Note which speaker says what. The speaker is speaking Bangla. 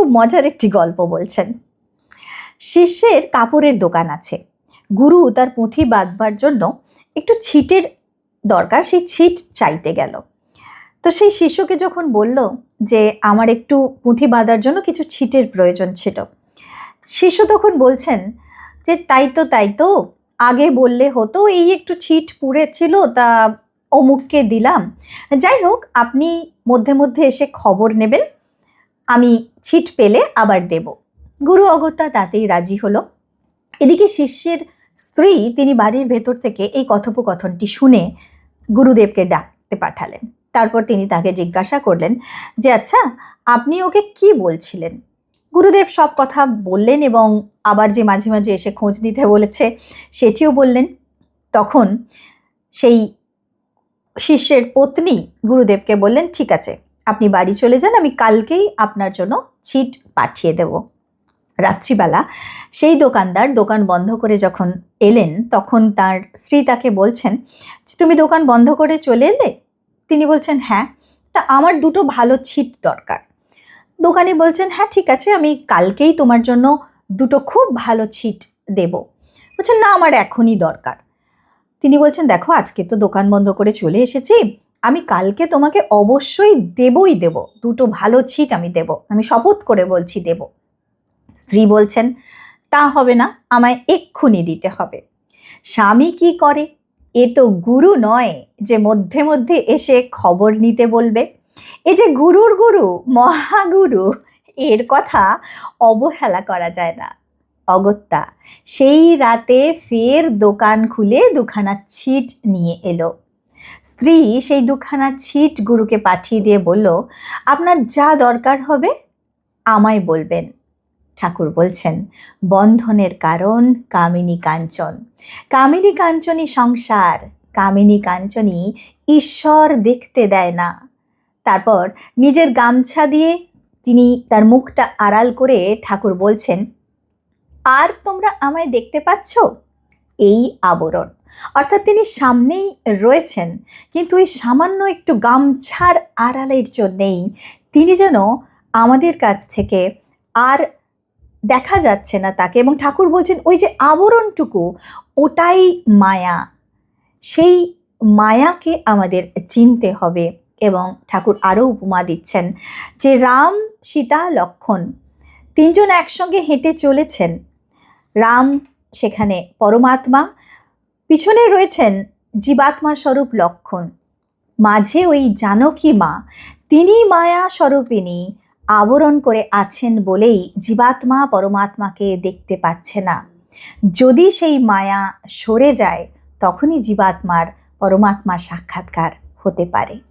Speaker 1: খুব মজার একটি গল্প বলছেন। শিষ্যের কাপড়ের দোকান আছে। গুরু তার পুঁথি বাঁধবার জন্য একটু ছিটের দরকার, সেই ছিট চাইতে গেল। তো সেই শিষ্যকে যখন বলল যে আমার একটু পুঁথি বাঁধার জন্য কিছু ছিটের প্রয়োজন ছিল, শিষ্য তখন বলছেন যে তাই তো তাই তো, আগে বললে হতো, এই একটু ছিট পুড়েছিল তা অমুককে দিলাম। যাই হোক, আপনি মধ্যে মধ্যে এসে খবর নেবেন, আমি ছিট পেলে আবার দেব। গুরু অগত্যা তাতেই রাজি হলো। এদিকে শিষ্যের স্ত্রী তিনি বাড়ির ভেতর থেকে এই কথোপকথনটি শুনে গুরুদেবকে ডাকতে পাঠালেন। তারপর তিনি তাকে জিজ্ঞাসা করলেন যে আচ্ছা আপনি ওকে কি বলছিলেন? গুরুদেব সব কথা বললেন এবং আবার যে মাঝে মাঝে এসে খোঁজ নিতে বলেছে, সেটিও বললেন। তখন সেই শিষ্যের পত্নী গুরুদেবকে বললেন, ঠিক আছে আপনি বাড়ি চলে যান, আমি কালকেই আপনার জন্য ছিট পাঠিয়ে দেব। রাত্রিবেলা সেই দোকানদার দোকান বন্ধ করে যখন এলেন, তখন তার স্ত্রী তাকে বলছেন তুমি দোকান বন্ধ করে চলে এলে? তিনি বলছেন হ্যাঁ তা আমার দুটো ভালো ছিট দরকার। দোকানি বলছেন হ্যাঁ ঠিক আছে, আমি কালকেই তোমার জন্য দুটো খুব ভালো ছিট দেব। বলছেন, না, আমার এখনই দরকার। তিনি বলছেন, দেখো, আজকে তো দোকান বন্ধ করে চলে এসেছি আমি কালকে তোমাকে অবশ্যই দেবই দেব। দুটো ভালো ছিট আমি দেব। আমি শপথ করে বলছি দেব। স্ত্রী বলছেন, তা হবে না, আমায় এক্ষুনি দিতে হবে। স্বামী কি করে? এ তো গুরু নয় যে মধ্যে মধ্যে এসে খবর নিতে বলবে। এ যে গুরুর গুরু, মহাগুরু, এর কথা অবহেলা করা যায় না। অগত্যা, সেই রাতে ফের দোকান খুলে দুখানা ছিট নিয়ে এলো। স্ত্রী সেই দুখানা ছিট গুরুকে পাঠিয়ে দিয়ে বলল, আপনার যা দরকার হবে, আমায় বলবেন। ঠাকুর বলছেন, বন্ধনের কারণ কামিনী কাঞ্চন। কামিনী কাঞ্চনী সংসার, কামিনী কাঞ্চনী ঈশ্বর দেখতে দেয় না। তারপর নিজের গামছা দিয়ে তিনি তার মুখটা আড়াল করে ঠাকুর বলছেন, আর তোমরা আমায় দেখতে পাচ্ছ? এই আবরণ। অর্থাৎ তিনি সামনেই রয়েছেন, কিন্তু এই সামান্য একটু গামছার আড়ালের জন্যেই তিনি যেন আমাদের কাছ থেকে আর দেখা যাচ্ছে না তাকে এবং ঠাকুর বলছেন, ওই যে আবরণটুকু, ওটাই মায়া। সেই মায়াকে আমাদের চিনতে হবে। এবং ঠাকুর আরও উপমা দিচ্ছেন যে, রাম, সীতা, লক্ষণ, তিনজন একসঙ্গে হেঁটে চলেছেন। রাম সেখানে পরমাত্মা, পিছনে রয়েছেন জীবাত্মা স্বরূপ লক্ষণ। মাঝে ওই জানকী মা, তিনি মায়া স্বরূপিনী আবরণ করে আছেন বলেই জীবাত্মা পরমাত্মাকে দেখতে পাচ্ছে না। যদি সেই মায়া সরে যায়, তখনই জীবাত্মার পরমাত্মা সাক্ষাৎকার হতে পারে।